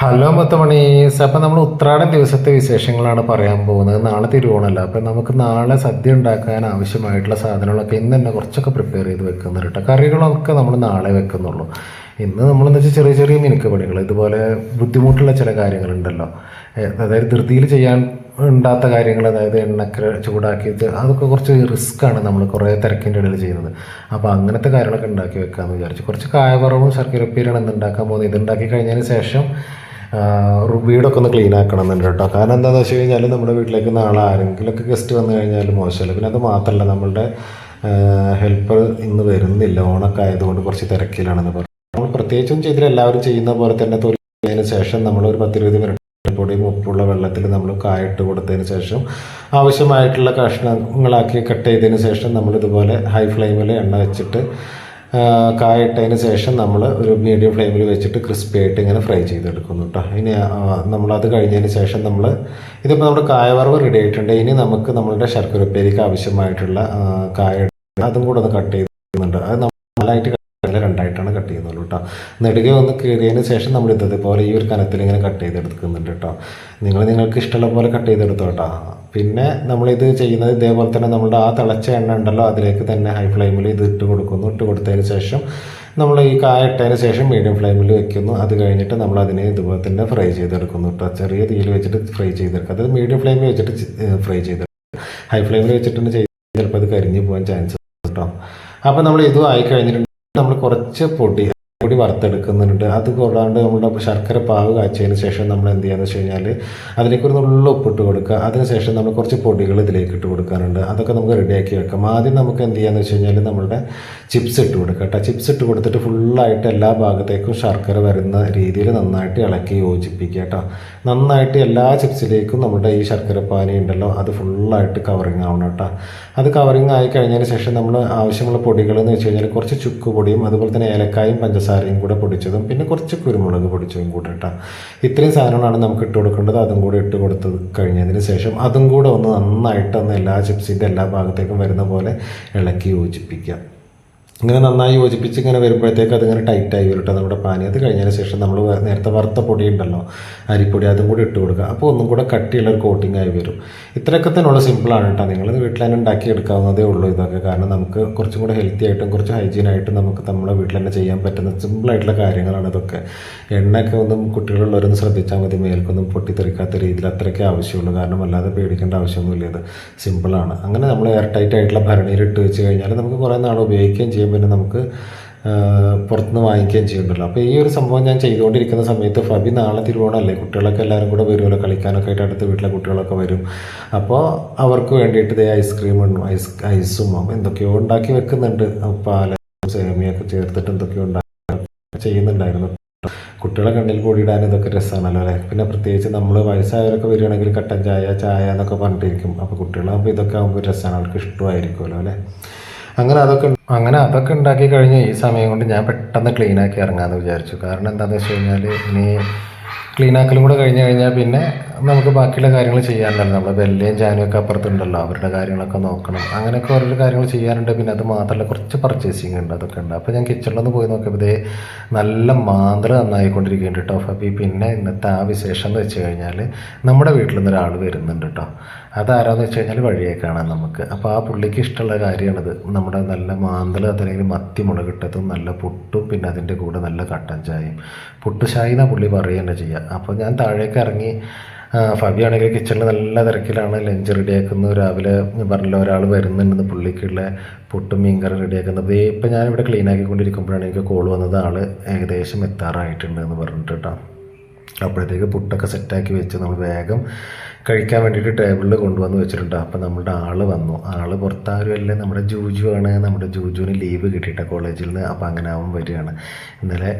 Hello മുത്തമണീസ്. അപ്പം നമ്മൾ ഉത്രാടം ദിവസത്തെ വിശേഷങ്ങളാണ് പറയാൻ പോകുന്നത്. നാളെ തിരുവോണമല്ല? അപ്പം നമുക്ക് നാളെ സദ്യ ഉണ്ടാക്കാൻ ആവശ്യമായിട്ടുള്ള സാധനങ്ങളൊക്കെ ഇന്ന് തന്നെ കുറച്ചൊക്കെ പ്രിപ്പയർ ചെയ്ത് വെക്കുന്നുണ്ട് കേട്ടോ. കറികളൊക്കെ നമ്മൾ നാളെ വെക്കുന്നുള്ളൂ. ഇന്ന് നമ്മളെന്ന് വെച്ചാൽ ചെറിയ ചെറിയ മിനുക്ക് പണികൾ ഇതുപോലെ ബുദ്ധിമുട്ടുള്ള ചില കാര്യങ്ങളുണ്ടല്ലോ. അതായത് ധൃതിയിൽ ചെയ്യാൻ ഉണ്ടാത്ത കാര്യങ്ങൾ അതായത് എണ്ണക്കര ചൂടാക്കിയത് അതൊക്കെ കുറച്ച് റിസ്ക്കാണ് നമ്മൾ കുറേ തിരക്കിന്റെ ഇടയിൽ ചെയ്യുന്നത്. അപ്പോൾ അങ്ങനത്തെ കാര്യങ്ങളൊക്കെ ഉണ്ടാക്കി വെക്കാമെന്ന് വിചാരിച്ചു. കുറച്ച് കായവറവും ശർക്കരപ്പീരാണ് ഇന്ന് ഉണ്ടാക്കാൻ പോകുന്നത്. ഇത് ഉണ്ടാക്കി കഴിഞ്ഞതിന് ശേഷം വീടൊക്കെ ഒന്ന് ക്ലീൻ ആക്കണം എന്നുണ്ട് കേട്ടോ. കാരണം എന്താണെന്ന് വെച്ച് കഴിഞ്ഞാൽ നമ്മുടെ വീട്ടിലേക്ക് നാളെ ആരെങ്കിലുമൊക്കെ ഗസ്റ്റ് വന്നു കഴിഞ്ഞാൽ മോശമല്ല. പിന്നെ അത് മാത്രമല്ല നമ്മളുടെ ഹെൽപ്പർ ഇന്ന് വരുന്നില്ല. ഓണൊക്കെ ആയതുകൊണ്ട് കുറച്ച് തിരക്കിലാണെന്ന് പറഞ്ഞു നമ്മൾ പ്രത്യേകിച്ചും ചെയ്തിട്ട് എല്ലാവരും ചെയ്യുന്ന പോലെ തന്നെ തൊഴിലതിന് ശേഷം നമ്മൾ ഒരു പത്തിരുപത് മിനിറ്റ് പൊടിയും ഉപ്പുള്ള വെള്ളത്തിൽ നമ്മൾ കായിട്ട് കൊടുത്തതിന് ശേഷം ആവശ്യമായിട്ടുള്ള കഷ്ണങ്ങളാക്കി കട്ട് ചെയ്തതിന് ശേഷം നമ്മൾ ഇതുപോലെ ഹൈ ഫ്ലെയിമിൽ എണ്ണ വെച്ചിട്ട് കായിട്ടതിന് ശേഷം നമ്മൾ ഒരു മീഡിയം ഫ്ലെയിമിൽ വെച്ചിട്ട് ക്രിസ്പി ആയിട്ട് ഇങ്ങനെ ഫ്രൈ ചെയ്തെടുക്കുന്നു കേട്ടോ ഇനി നമ്മളത് കഴിഞ്ഞതിന് ശേഷം നമ്മൾ ഇതിപ്പോൾ നമ്മുടെ കായവറവ് റെഡി ആയിട്ടുണ്ട്. ഇനി നമുക്ക് നമ്മളുടെ ശർക്കര ഉപ്പേരിക്ക് ആവശ്യമായിട്ടുള്ള കായ അതും കൂടെ ഒന്ന് കട്ട് ചെയ്യുന്നുണ്ട് അത് നമ്മളായിട്ട് രണ്ടായിട്ടാണ് കട്ട് ചെയ്യുന്നുള്ളൂ കേട്ടോ നെടുകെ ഒന്ന് കീറിയതിന് ശേഷം നമ്മൾ ഇതേപോലെ ഈ ഒരു കനത്തിൽ ഇങ്ങനെ കട്ട് ചെയ്തെടുക്കുന്നുണ്ട് കേട്ടോ നിങ്ങൾ നിങ്ങൾക്ക് ഇഷ്ടമുള്ള പോലെ കട്ട് ചെയ്തെടുത്തോ കേട്ടോ പിന്നെ നമ്മളിത് ചെയ്യുന്നത് ഇതേപോലെ തന്നെ നമ്മുടെ ആ തിളച്ച എണ്ണ ഉണ്ടല്ലോ അതിലേക്ക് തന്നെ ഹൈ ഫ്ലെയിമിൽ ഇത് ഇട്ട് കൊടുക്കുന്നു. ഇട്ട് കൊടുത്തതിന് ശേഷം നമ്മൾ ഈ കായ ഇട്ടതിന് ശേഷം മീഡിയം ഫ്ലെയിമിൽ വെക്കുന്നു. അത് കഴിഞ്ഞിട്ട് നമ്മൾ അതിനെ ഇതുപോലെ തന്നെ ഫ്രൈ ചെയ്തെടുക്കുന്നു കേട്ടോ ചെറിയ തീയിൽ വെച്ചിട്ട് ഫ്രൈ ചെയ്തെടുക്കുക. അത് മീഡിയം ഫ്ലെയിമിൽ വെച്ചിട്ട് ഫ്രൈ ചെയ്തെടുക്കുക. ഹൈ ഫ്ലെയിമിൽ വെച്ചിട്ടുണ്ട് ചെയ്ത് ചിലപ്പോൾ അത് കരിഞ്ഞു പോകാൻ ചാൻസ് കേട്ടോ അപ്പോൾ നമ്മൾ ഇതും ആയി കഴിഞ്ഞിട്ടുണ്ട്. നമ്മൾ കുറച്ച് പൊടി പൊടി വറുത്തെടുക്കുന്നുണ്ട്. അത് കൂടാണ്ട് നമ്മുടെ ശർക്കര പാവ് കാച്ചതിന് ശേഷം നമ്മൾ എന്ത് ചെയ്യാന്ന് വെച്ച് കഴിഞ്ഞാൽ അതിലേക്ക് ഒരു നുള്ള ഉപ്പിട്ട് കൊടുക്കുക. അതിനുശേഷം നമ്മൾ കുറച്ച് പൊടികൾ ഇതിലേക്ക് ഇട്ട് കൊടുക്കാറുണ്ട്. അതൊക്കെ നമുക്ക് റെഡിയാക്കി വെക്കാം. ആദ്യം നമുക്ക് എന്ത് ചെയ്യാന്ന് വെച്ച് കഴിഞ്ഞാൽ നമ്മുടെ ചിപ്സ് ഇട്ട് കൊടുക്കുക കേട്ടോ. ചിപ്സ് ഇട്ട് കൊടുത്തിട്ട് ഫുള്ളായിട്ട് എല്ലാ ഭാഗത്തേക്കും ശർക്കര വരുന്ന രീതിയിൽ നന്നായിട്ട് ഇളക്കി യോജിപ്പിക്കുക കേട്ടോ. നന്നായിട്ട് എല്ലാ ചിപ്സിലേക്കും നമ്മുടെ ഈ ശർക്കര പാനി ഉണ്ടല്ലോ അത് ഫുള്ളായിട്ട് കവറിങ് ആവണം കേട്ടോ. അത് കവറിങ് ആയി കഴിഞ്ഞതിന് ശേഷം നമ്മൾ ആവശ്യമുള്ള പൊടികൾ എന്ന് വെച്ച് കഴിഞ്ഞാൽ കുറച്ച് ചുക്ക് പൊടിയും അതുപോലെ തന്നെ ഏലക്കായും പഞ്ചസാരയും കൂടെ പൊടിച്ചതും പിന്നെ കുറച്ച് കുരുമുളക് പൊടിച്ചതും കൂടെ ഇട്ടാൽ ഇത്രയും സാധനങ്ങളാണ് നമുക്ക് ഇട്ട് കൊടുക്കേണ്ടത്. അതും കൂടെ ഇട്ട് കൊടുത്ത് കഴിഞ്ഞതിന് ശേഷം അതും കൂടെ ഒന്ന് നന്നായിട്ടൊന്ന് എല്ലാ ചിപ്സിന്റെ എല്ലാ ഭാഗത്തേക്കും വരുന്ന പോലെ ഇളക്കി യോജിപ്പിക്കുക. ഇങ്ങനെ നന്നായി യോജിപ്പിച്ച് ഇങ്ങനെ വരുമ്പോഴത്തേക്ക് അതിങ്ങനെ ടൈറ്റായി വരും കേട്ടോ നമ്മുടെ പാനി. അത് കഴിഞ്ഞതിന് ശേഷം നമ്മൾ നേരത്തെ വറുത്ത പൊടി ഉണ്ടല്ലോ അരിപ്പൊടി അതും കൂടി ഇട്ട് കൊടുക്കുക. അപ്പോൾ ഒന്നും കൂടെ കട്ടിയുള്ള ഒരു കോട്ടിംഗ് ആയി വരും. ഇത്രയൊക്കെ തന്നെയുള്ള സിമ്പിളാണ് കേട്ടോ. നിങ്ങൾ വീട്ടിൽ തന്നെ ഉണ്ടാക്കി എടുക്കാവുന്നതേ ഉള്ളൂ ഇതൊക്കെ. കാരണം നമുക്ക് കുറച്ചും കൂടെ ഹെൽത്തി ആയിട്ടും കുറച്ച് ഹൈജീൻ ആയിട്ടും നമുക്ക് നമ്മുടെ വീട്ടിൽ തന്നെ ചെയ്യാൻ പറ്റുന്ന സിമ്പിളായിട്ടുള്ള കാര്യങ്ങളാണ് ഇതൊക്കെ. എണ്ണയൊക്കെ ഒന്നും കുട്ടികളുള്ളവരൊന്ന് ശ്രദ്ധിച്ചാൽ മതി. മേൽക്കൊന്നും പൊട്ടിത്തെറിക്കാത്ത രീതിയിൽ അത്രയ്ക്കേ ആവശ്യമുള്ളൂ. കാരണം അല്ലാതെ പേടിക്കേണ്ട ആവശ്യമൊന്നുമില്ല ഇത്. സിമ്പിളാണ് അങ്ങനെ നമ്മൾ എയർ ടൈറ്റ് ആയിട്ടുള്ള ഭരണിയിൽ ഇട്ട് വെച്ച് കഴിഞ്ഞാൽ നമുക്ക് കുറേ നാൾ ഉപയോഗിക്കുകയും ചെയ്യും. പിന്നെ നമുക്ക് പുറത്തുനിന്ന് വാങ്ങിക്കുകയും ചെയ്യുന്നുണ്ടല്ലോ. അപ്പോൾ ഈ ഒരു സംഭവം ഞാൻ ചെയ്തുകൊണ്ടിരിക്കുന്ന സമയത്ത് ഫബി നാളെ തിരുവോണമല്ലേ കുട്ടികളൊക്കെ എല്ലാവരും കൂടെ വരുമല്ലോ കളിക്കാനൊക്കെ ആയിട്ട് അടുത്ത വീട്ടിലെ കുട്ടികളൊക്കെ വരും. അപ്പോൾ അവർക്ക് വേണ്ടിയിട്ട് ഇതേ ഐസ്ക്രീമും ഐസ് ഐസും എന്തൊക്കെയോ ഉണ്ടാക്കി വെക്കുന്നുണ്ട്. പാല സേമിയൊക്കെ ചേർത്തിട്ട് എന്തൊക്കെയോ ഉണ്ടാക്കി ചെയ്യുന്നുണ്ടായിരുന്നു. കുട്ടികളെ കണ്ണിൽ പൊടിയിടാൻ ഇതൊക്കെ രസമാണല്ലോ അല്ലേ? പിന്നെ പ്രത്യേകിച്ച് നമ്മൾ വയസ്സായവരൊക്കെ വരികയാണെങ്കിൽ കട്ടൻ ചായ ചായ എന്നൊക്കെ പറഞ്ഞിട്ടിരിക്കും. അപ്പോൾ കുട്ടികളാകുമ്പോൾ ഇതൊക്കെ ആകുമ്പോൾ രസമാണ് അവർക്ക് ഇഷ്ടമായിരിക്കുമല്ലോ അല്ലേ? അങ്ങനെ അതൊക്കെ അങ്ങനെ അതൊക്കെ ഉണ്ടാക്കി കഴിഞ്ഞ് ഈ സമയം കൊണ്ട് ഞാൻ പെട്ടെന്ന് ക്ലീനാക്കി ഇറങ്ങാമെന്ന് വിചാരിച്ചു. കാരണം എന്താണെന്ന് വെച്ച് കഴിഞ്ഞാൽ ഇനി ക്ലീൻ ആക്കലും കൂടെ കഴിഞ്ഞ് കഴിഞ്ഞാൽ പിന്നെ നമുക്ക് ബാക്കിയുള്ള കാര്യങ്ങൾ ചെയ്യാനുണ്ടല്ലോ. നമ്മൾ വെല്ലയും ചാനും ഒക്കെ അപ്പുറത്തുണ്ടല്ലോ. അവരുടെ കാര്യങ്ങളൊക്കെ നോക്കണം. അങ്ങനെയൊക്കെ ഓരോ കാര്യങ്ങൾ ചെയ്യാനുണ്ട്. പിന്നെ അത് മാത്രമല്ല കുറച്ച് പർച്ചേസിങ് ഉണ്ട്. അതൊക്കെ ഉണ്ട്. അപ്പോൾ ഞാൻ കിച്ചണിലൊന്ന് പോയി നോക്കിയപ്പോൾ ഇതേ നല്ല മാന്തൽ നന്നായിക്കൊണ്ടിരിക്കുന്നുണ്ട് കേട്ടോ അപ്പോൾ പിന്നെ ഇന്നത്തെ ആ വിശേഷം എന്ന് വെച്ച് കഴിഞ്ഞാൽ നമ്മുടെ വീട്ടിൽ നിന്ന് ഒരാൾ വരുന്നുണ്ട് കേട്ടോ അതാരാന്ന് വെച്ച് കഴിഞ്ഞാൽ വഴിയെ കാണാം നമുക്ക്. അപ്പോൾ ആ പുള്ളിക്ക് ഇഷ്ടമുള്ള കാര്യമാണിത്. നമ്മുടെ നല്ല മാന്തൽ അതല്ലെങ്കിൽ മത്തി മുളകിട്ടതും നല്ല പുട്ടും പിന്നെ അതിന്റെ കൂടെ നല്ല കട്ടൻ ചായയും. പുട്ടുചായ എന്നാണ് പുള്ളി പറയുക തന്നെ ചെയ്യുക അപ്പോൾ ഞാൻ താഴേക്ക് ഇറങ്ങി ഫബി ആണെങ്കിൽ കിച്ചണിൽ നല്ല തിരക്കിലാണ്. ലഞ്ച് റെഡിയാക്കുന്നു രാവിലെ പറഞ്ഞല്ലോ ഒരാൾ വരുന്നുണ്ടെന്ന് പുള്ളിക്കുള്ള പുട്ടും മീൻകറി റെഡിയാക്കുന്നത് ഇപ്പം ഞാനിവിടെ ക്ലീൻ ആക്കിക്കൊണ്ടിരിക്കുമ്പോഴാണ് എനിക്ക് കോൾ വന്നത്. ആൾ ഏകദേശം എത്താറായിട്ടുണ്ട് എന്ന് പറഞ്ഞിട്ട് കേട്ടോ. അപ്പോഴത്തേക്ക് പുട്ടൊക്കെ സെറ്റാക്കി വെച്ച് നമ്മൾ വേഗം കഴിക്കാൻ വേണ്ടിയിട്ട് ടേബിളിൽ കൊണ്ടുവന്ന് വെച്ചിട്ടുണ്ട്. അപ്പോൾ നമ്മുടെ ആൾ വന്നു. ആൾ പുറത്താരും അല്ല? നമ്മുടെ ജൂജു ആണ് നമ്മുടെ ജൂജുവിന് ലീവ് കിട്ടിയിട്ട കോളേജിൽ നിന്ന് അപ്പോൾ അങ്ങനെ അവൻ വരികയാണ്. ഇന്നലെ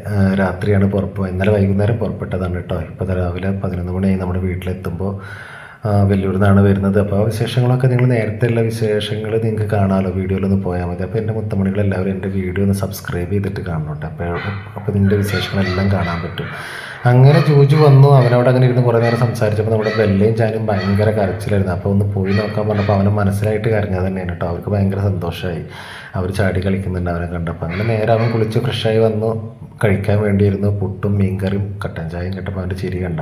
രാത്രിയാണ് പുറപ്പ്. ഇന്നലെ വൈകുന്നേരം പുറപ്പെട്ടതാണ് കേട്ടോ. ഇപ്പോൾ രാവിലെ പതിനൊന്ന് മണിയായി. നമ്മുടെ വീട്ടിലെത്തുമ്പോൾ ആ, വെല്ലൂരിൽ വരുന്നത്. അപ്പോൾ ആ വിശേഷങ്ങളൊക്കെ നിങ്ങൾ നേരത്തെയുള്ള വിശേഷങ്ങൾ നിങ്ങൾക്ക് കാണാമല്ലോ വീഡിയോയിൽ ഒന്ന് പോയാൽ മതി. അപ്പോൾ എന്റെ മുത്തമണികൾ എല്ലാവരും എന്റെ വീഡിയോ ഒന്ന് സബ്സ്ക്രൈബ് ചെയ്തിട്ട് കാണണം കേട്ടോ അപ്പോൾ അപ്പോൾ ഇതിന്റെ വിശേഷങ്ങളെല്ലാം കാണാൻ പറ്റും. അങ്ങനെ ജോജു വന്നു. അവനോട് അങ്ങനെ ഇരുന്ന് കുറേ നേരം സംസാരിച്ചപ്പോൾ നമ്മുടെ ബെല്ലയും ചാനും ഭയങ്കര കരച്ചിലായിരുന്നു. അപ്പോൾ ഒന്ന് പോയി നോക്കാൻ പറഞ്ഞപ്പോൾ അവനെ മനസ്സിലായിട്ട് കരഞ്ഞത് തന്നെയാണ് കേട്ടോ. അവർക്ക് ഭയങ്കര സന്തോഷമായി അവർ ചാടി കളിക്കുന്നുണ്ട് അവനെ കണ്ടപ്പോൾ. അങ്ങനെ നേരെ അവൻ കുളിച്ച് ഫ്രഷായി വന്നു. കഴിക്കാൻ വേണ്ടിയിരുന്നു. പുട്ടും മീൻകറിയും കട്ടൻ ചായയും കിട്ടപ്പോൾ അവന്റെ ചിരി കണ്ട.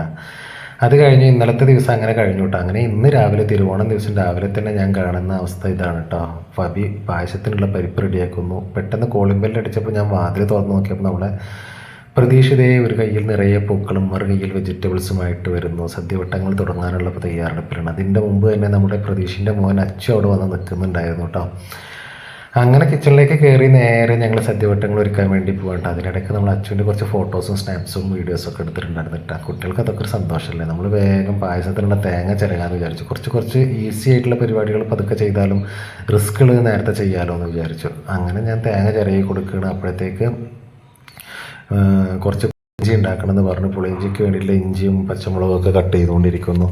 അത് കഴിഞ്ഞ് ഇന്നലത്തെ ദിവസം അങ്ങനെ കഴിഞ്ഞു കേട്ടോ അങ്ങനെ ഇന്ന് രാവിലെ തിരുവോണം ദിവസം രാവിലെ തന്നെ ഞാൻ കാണുന്ന അവസ്ഥ ഇതാണ് കേട്ടോ ഫബി പായസത്തിനുള്ള പരിപ്പ് റെഡിയാക്കുന്നു. പെട്ടെന്ന് കോളിംഗ് ബെല്ല് അടിച്ചപ്പോൾ ഞാൻ വാതിൽ തുറന്ന് നോക്കിയപ്പോൾ നമ്മുടെ പ്രതീക്ഷിതയെ ഒരു കയ്യിൽ നിറയെ പൂക്കളും മറു കയ്യിൽ വെജിറ്റബിൾസുമായിട്ട് വരുന്നു. സദ്യവട്ടങ്ങൾ തുടങ്ങാനുള്ള തയ്യാറെടുപ്പിലാണ്. അതിന്റെ മുമ്പ് തന്നെ നമ്മുടെ പ്രതീക്ഷിന്റെ മോൻ അച്ചു അവിടെ വന്ന് നിൽക്കുന്നുണ്ടായിരുന്നു കേട്ടോ അങ്ങനെ കിച്ചണിലേക്ക് കയറി നേരെ ഞങ്ങൾ സദ്യവട്ടങ്ങൾ ഒരുക്കാൻ വേണ്ടി പോകേണ്ട അതിനിടയ്ക്ക് നമ്മൾ അച്ഛന്റെ കുറച്ച് ഫോട്ടോസും സ്നാപ്സും വീഡിയോസും ഒക്കെ എടുത്തിട്ടുണ്ടായിരുന്നു കേട്ടോ. കുട്ടികൾക്ക് അതൊക്കെ ഒരു സന്തോഷമല്ലേ നമ്മൾ വേഗം പായസത്തിനുള്ള തേങ്ങ ചിരകാന്ന് വിചാരിച്ചു. കുറച്ച് കുറച്ച് ഈസി ആയിട്ടുള്ള പരിപാടികൾ പതുക്കെ ചെയ്താലും റിസ്ക്കുകൾ നേരത്തെ ചെയ്യാമല്ലോ എന്ന് വിചാരിച്ചു. അങ്ങനെ ഞാൻ തേങ്ങ ചിരകി കൊടുക്കുകയാണ്. അപ്പോഴത്തേക്ക് കുറച്ച് ഇഞ്ചി ഉണ്ടാക്കണമെന്ന് പറഞ്ഞു. പുളിയിഞ്ചിക്ക് വേണ്ടിയിട്ടുള്ള ഇഞ്ചിയും പച്ചമുളകും ഒക്കെ കട്ട് ചെയ്തുകൊണ്ടിരിക്കുന്നു.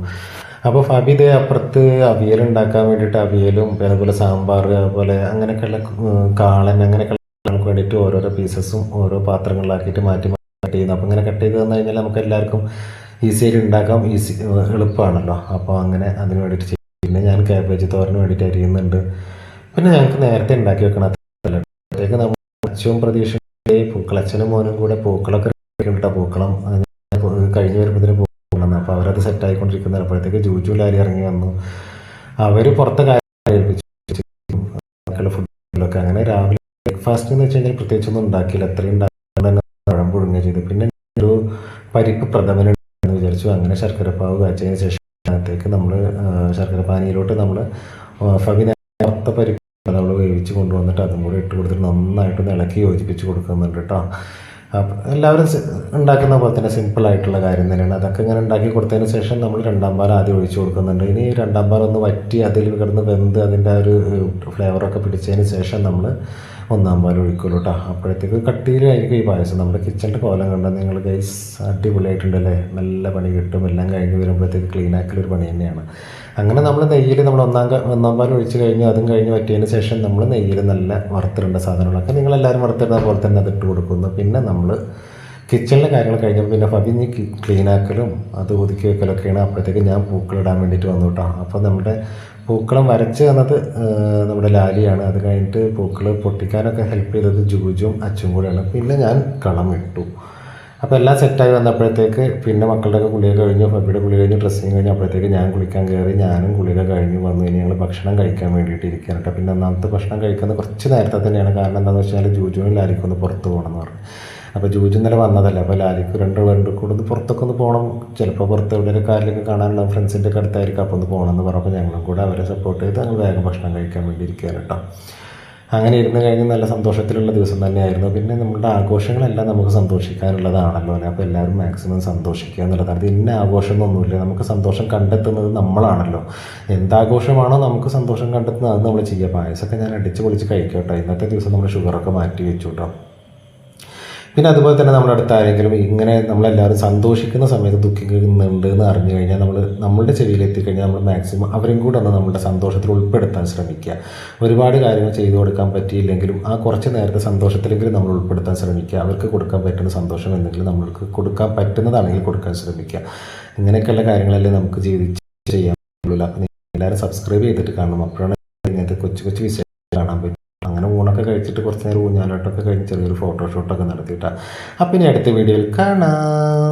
അപ്പോൾ ഫബി ഇത് അപ്പുറത്ത് അവിയൽ ഉണ്ടാക്കാൻ വേണ്ടിയിട്ട് അവിയലും അതുപോലെ സാമ്പാർ അതുപോലെ അങ്ങനെയൊക്കെയുള്ള കാളൻ അങ്ങനെയൊക്കെയുള്ള നമുക്ക് വേണ്ടിയിട്ട് ഓരോരോ പീസസും ഓരോ പാത്രങ്ങളിലാക്കിയിട്ട് മാറ്റി മാറ്റി കട്ട് ചെയ്യുന്നു. അപ്പോൾ ഇങ്ങനെ കട്ട് ചെയ്ത് തന്നു കഴിഞ്ഞാൽ നമുക്ക് എല്ലാവർക്കും ഈസിയായിട്ട് ഉണ്ടാക്കാം. ഈസി എളുപ്പമാണല്ലോ. അപ്പോൾ അങ്ങനെ അതിന് വേണ്ടിയിട്ട് ചെയ്യും പിന്നെ ഞാൻ കാബേജ് തോരന് വേണ്ടിയിട്ട് അരിയുന്നുണ്ട്. പിന്നെ ഞങ്ങൾക്ക് നേരത്തെ ഉണ്ടാക്കി വെക്കണം അപ്പോഴത്തേക്ക് നമ്മൾ അച്ഛവും പ്രതീക്ഷയും പൂക്കളച്ഛനും മോനും കൂടെ പൂക്കളൊക്കെ പൂക്കളം കഴിഞ്ഞ് വരുമ്പോഴത്തേന് അപ്പോൾ അവരത് സെറ്റായിക്കൊണ്ടിരിക്കുന്ന അപ്പോഴത്തേക്ക് ജൂജു ലാലി ഇറങ്ങി വന്നു. അവർ പുറത്തെ ഫുഡൊക്കെ അങ്ങനെ രാവിലെ ബ്രേക്ക്ഫാസ്റ്റ് എന്ന് വെച്ച് കഴിഞ്ഞാൽ പ്രത്യേകിച്ചൊന്നും ഉണ്ടാക്കിയില്ല. അത്രയും ഉണ്ടാക്കുന്ന ചെയ്തു. പിന്നെ ഒരു പരിപ്പ് പ്രഥമൻ എന്ന് വിചാരിച്ചു. അങ്ങനെ ശർക്കരപ്പാവ് കാച്ചതിന് ശേഷം അതിനകത്തേക്ക് നമ്മൾ ശർക്കര പാനിയിലോട്ട് നമ്മൾ വറുത്ത പരിപ്പ് നമ്മൾ വേവിച്ച് കൊണ്ടുവന്നിട്ട് അതും കൂടി ഇട്ട് കൊടുത്തിട്ട് നന്നായിട്ട് ഇളക്കി യോജിപ്പിച്ച് കൊടുക്കുന്നുണ്ട് കേട്ടോ. എല്ലാവരും ഉണ്ടാക്കുന്ന പോലെ തന്നെ സിമ്പിളായിട്ടുള്ള കാര്യം തന്നെയാണ്. അതൊക്കെ ഇങ്ങനെ ഉണ്ടാക്കി കൊടുത്തതിന് ശേഷം നമ്മൾ രണ്ടാം പാൽ ആദ്യം ഒഴിച്ചു കൊടുക്കുന്നുണ്ട്. ഇനി രണ്ടാം പാൽ ഒന്ന് വറ്റി അതിൽ കിടന്ന് വെന്ത് അതിന്റെ ആ ഒരു ഫ്ലേവറൊക്കെ പിടിച്ചതിന് ശേഷം നമ്മൾ ഒന്നാം പാൽ ഒഴിക്കുള്ളൂ കേട്ടോ അപ്പോഴത്തേക്ക് കട്ടിയിലായിരിക്കും ഈ പായസം. നമ്മുടെ കിച്ചണിന്റെ കോലം കണ്ട? നിങ്ങൾ ഗൈസ് അടിപൊളിയായിട്ടുണ്ടല്ലേ? നല്ല പണി കിട്ടും. എല്ലാം കഴിഞ്ഞ് വരുമ്പോഴത്തേക്ക് ക്ലീൻ ആക്കലൊരു പണി തന്നെയാണ്. അങ്ങനെ നമ്മൾ നെയ്യിൽ നമ്മൾ ഒന്നാം ഒന്നാം പാൽ ഒഴിച്ച് കഴിഞ്ഞ് അതും കഴിഞ്ഞ് പറ്റിയതിന് ശേഷം നമ്മൾ നെയ്യിൽ നല്ല വറുത്തിടേണ്ട സാധനങ്ങളൊക്കെ നിങ്ങളെല്ലാവരും വറുത്തിടുന്ന പോലെ തന്നെ അത് ഇട്ട് കൊടുക്കുന്നു. പിന്നെ നമ്മൾ കിച്ചണിലെ കാര്യങ്ങൾ കഴിഞ്ഞപ്പോൾ പിന്നെ ഫബി നീ ക്ലീൻ ആക്കലും അത് ഒതുക്കി വെക്കലൊക്കെയാണ്. അപ്പോഴത്തേക്ക് ഞാൻ പൂക്കളിടാൻ വേണ്ടിയിട്ട് വന്നു കേട്ടോ. അപ്പോൾ നമ്മുടെ പൂക്കളം വരച്ച് തന്നത് നമ്മുടെ ലാലിയാണ്. അത് കഴിഞ്ഞിട്ട് പൂക്കൾ പൊട്ടിക്കാനൊക്കെ ഹെൽപ്പ് ചെയ്തത് ജൂജും അച്ചും കൂടെയാണ്. പിന്നെ ഞാൻ കളം ഇട്ടു. അപ്പോൾ എല്ലാം സെറ്റായി വന്നപ്പോഴത്തേക്ക് പിന്നെ മക്കളുടെയൊക്കെ കുളിയൊക്കെ കഴിഞ്ഞു ഫബിയുടെ കുളി കഴിഞ്ഞ് ഡ്രസ്സിങ് കഴിഞ്ഞ് അപ്പോഴത്തേക്ക് ഞാൻ കുളിക്കാൻ കയറി ഞാനും കുളിയൊക്കെ കഴിഞ്ഞ് വന്നു കഴിഞ്ഞ് ഞങ്ങൾ ഭക്ഷണം കഴിക്കാൻ വേണ്ടിയിട്ട് ഇരിക്കുകയാണ് കേട്ടോ. പിന്നെ ഒന്നാമത്തെ ഭക്ഷണം കഴിക്കുന്നത് കുറച്ച് നേരത്തെ തന്നെയാണ്. കാരണം എന്താണെന്ന് വെച്ചാൽ ജൂജുവിനും ലാലിക്കും ഒന്ന് പുറത്ത് പോകണം എന്ന് പറഞ്ഞു. അപ്പോൾ ജൂജു ഇന്നലെ വന്നതല്ല? അപ്പോൾ ലാലിക്ക് രണ്ട് രണ്ട് കൂടെ പുറത്തൊക്കെ ഒന്ന് പോകണം. ചിലപ്പോൾ പുറത്ത് എവിടെയൊക്കെ കാര്യമൊക്കെ കാണാനുള്ള ഫ്രണ്ട്സിന്റെ ഒക്കെ അടുത്തായിരിക്കും. അപ്പോൾ ഒന്ന് പോകണം എന്ന് പറഞ്ഞപ്പോൾ ഞങ്ങളും കൂടെ അവരെ സപ്പോർട്ട് ചെയ്ത് ഞങ്ങൾ വേഗം ഭക്ഷണം കഴിക്കാൻ വേണ്ടി ഇരിക്കുകയാണ് കേട്ടോ. അങ്ങനെ ഇരുന്ന് കഴിഞ്ഞ് നല്ല സന്തോഷത്തിലുള്ള ദിവസം തന്നെയായിരുന്നു. പിന്നെ നമ്മുടെ ആഘോഷങ്ങളെല്ലാം നമുക്ക് സന്തോഷിക്കാനുള്ളതാണല്ലോ അപ്പോൾ എല്ലാവരും മാക്സിമം സന്തോഷിക്കുക എന്നുള്ളതാണ്. അത് ഇന്ന ആഘോഷം എന്നൊന്നുമില്ല നമുക്ക് സന്തോഷം കണ്ടെത്തുന്നത് നമ്മളാണല്ലോ. എന്താഘോഷമാണോ നമുക്ക് സന്തോഷം കണ്ടെത്തുന്നത് അത് നമ്മൾ ചെയ്യുക. പായസമൊക്കെ ഞാൻ അടിച്ച് പൊളിച്ച് കഴിക്കട്ടോ. ഇന്നത്തെ ദിവസം നമ്മൾ ഷുഗറൊക്കെ മാറ്റി വെച്ചു കേട്ടോ പിന്നെ അതുപോലെ തന്നെ നമ്മുടെ അടുത്ത് ആരെങ്കിലും ഇങ്ങനെ നമ്മളെല്ലാവരും സന്തോഷിക്കുന്ന സമയത്ത് ദുഃഖിക്കുന്നുണ്ട് എന്ന് അറിഞ്ഞു കഴിഞ്ഞാൽ നമ്മൾ നമ്മളുടെ ചെവിയിൽ എത്തിക്കഴിഞ്ഞാൽ നമ്മൾ മാക്സിമം അവരും കൂടെ ഒന്ന് നമ്മുടെ സന്തോഷത്തിൽ ഉൾപ്പെടുത്താൻ ശ്രമിക്കുക. ഒരുപാട് കാര്യങ്ങൾ ചെയ്തു കൊടുക്കാൻ പറ്റിയില്ലെങ്കിലും ആ കുറച്ച് നേരത്തെ സന്തോഷത്തിലെങ്കിലും നമ്മൾ ഉൾപ്പെടുത്താൻ ശ്രമിക്കുക. അവർക്ക് കൊടുക്കാൻ പറ്റുന്ന സന്തോഷം എന്തെങ്കിലും നമ്മൾക്ക് കൊടുക്കാൻ പറ്റുന്നതാണെങ്കിൽ കൊടുക്കാൻ ശ്രമിക്കുക. ഇങ്ങനെയൊക്കെയുള്ള കാര്യങ്ങളല്ലേ നമുക്ക് ജീവിച്ച് ചെയ്യാൻ പറ്റുള്ളൂ. അപ്പം എല്ലാവരും സബ്സ്ക്രൈബ് ചെയ്തിട്ട് കാണണം. അപ്പോഴാണ് ഇങ്ങനത്തെ കൊച്ചു കൊച്ചു വിശേഷം കാണാൻ പറ്റും. അങ്ങനെ ഊണൊക്കെ കഴിച്ചിട്ട് കുറച്ച് നേരം ഊഞ്ഞാലോട്ടൊക്കെ കഴിഞ്ഞ് ചെറിയൊരു ഫോട്ടോഷൂട്ടൊക്കെ നടത്തിയിട്ടാണ് അപ്പം ഇനി അടുത്ത വീഡിയോയിൽ കാണാം.